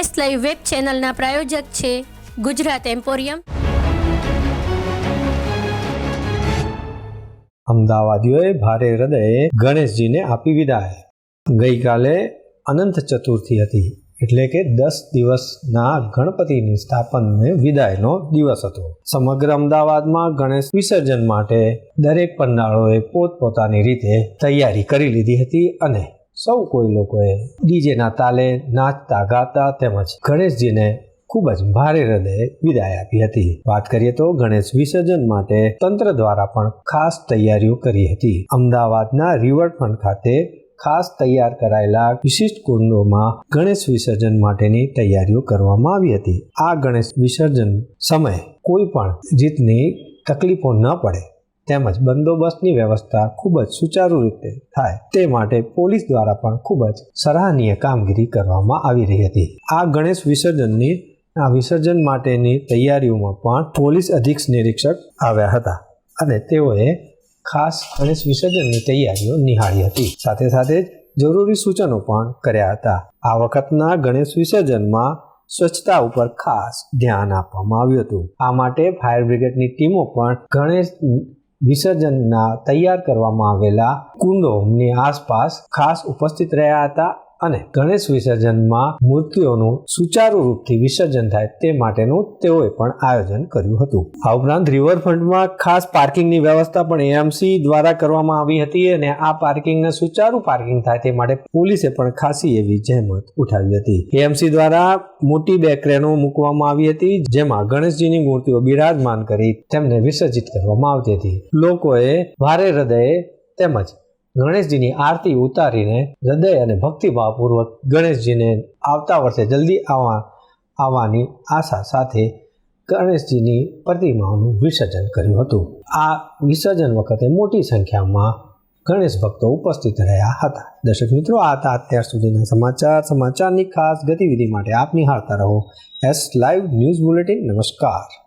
S live web ચેનલના પ્રાયોજક છે Gujarat emporium. અમદાવાદીઓએ ભારે હૃદયે ગણેશજીને આપી વિદાય. ગઈકાલે અનંત ચતુર્થી હતી, એટલે કે દસ દિવસના ગણપતિની સ્થાપનને વિદાયનો દિવસ હતો. સમગ્ર અમદાવાદમાં ગણેશ વિસર્જન માટે દરેક પંડાળોએ પોતપોતાની રીતે તૈયારી કરી લીધી હતી અને સૌ કોઈ લોકોએ ડીજેના તાલે નાચતા, ગાતા તેમજ ગણેશજીને ખૂબ જ ભારે હૃદયે વિદાય આપી હતી. વાત કરીએ તો ગણેશ વિસર્જન માટે તંત્ર દ્વારા પણ ખાસ તૈયારીઓ કરી હતી. અમદાવાદના રિવરફ્રન્ટ ખાતે ખાસ તૈયાર કરાયેલા વિશિષ્ટ કુંડોમાં ગણેશ વિસર્જન માટેની તૈયારીઓ કરવામાં આવી હતી. આ ગણેશ વિસર્જન સમયે કોઈ પણ જીતની તકલીફો ન પડે તેમજ બંદોબસ્તની વ્યવસ્થા ખૂબ જ સુચારુ રીતે થાય તે માટે પોલીસ દ્વારા પણ ખૂબ જ સરાહનીય કામગીરી કરવામાં આવી રહી હતી. આ ગણેશ વિસર્જનની, આ વિસર્જન માટેની તૈયારીઓમાં પણ પોલીસ અધિક નિરીક્ષક આવ્યા હતા અને તેઓએ ખાસ ગણેશ વિસર્જનની તૈયારીઓ નિહાળી હતી. સાથે સાથે જરૂરી સૂચનો પણ કર્યા હતા. આ વખતના ગણેશ વિસર્જનમાં સ્વચ્છતા ઉપર ખાસ ધ્યાન આપવામાં આવ્યું હતું. આ માટે ફાયર બ્રિગેડની ટીમો પણ ગણેશ વિસર્જનના તૈયાર કરવામાં આવેલા કુંડોની આસપાસ ખાસ ઉપસ્થિત રહ્યા હતા. અને ગણેશ વિસર્જનમાં મૂર્તિઓનું સુચારુ રૂપથી વિસર્જન થાય તે માટેનું તેઓએ પણ આયોજન કર્યું હતું. આ ઉપરાંત રિવરફ્રન્ટમાં ખાસ પાર્કિંગની વ્યવસ્થા પણ એએમસી દ્વારા કરવામાં આવી હતી અને આ પાર્કિંગને સુચારુ પાર્કિંગ થાય તે માટે પોલીસે પણ ખાસી એવી જહેમત ઉઠાવી હતી. એએમસી દ્વારા મોટી બે ક્રેનો મૂકવામાં આવી હતી, જેમાં ગણેશજીની મૂર્તિઓ બિરાજમાન કરી તેમને વિસર્જિત કરવામાં આવતી હતી. લોકોએ ભારે હૃદયે તેમજ ગણેશજીની આરતી ઉતારીને હૃદય અને ભક્તિભાવપૂર્વક ગણેશજીને આવતા વર્ષે જલ્દી આવવા આવવાની આશા સાથે ગણેશજીની પ્રતિમાઓનું વિસર્જન કર્યું હતું. આ વિસર્જન વખતે મોટી સંખ્યામાં ગણેશ ભક્તો ઉપસ્થિત રહ્યા હતા. દર્શક મિત્રો, આ હતા અત્યાર સુધીના સમાચાર. સમાચારની ખાસ ગતિવિધિ માટે આપ નિહાળતા રહો. S live news bulletin. નમસ્કાર.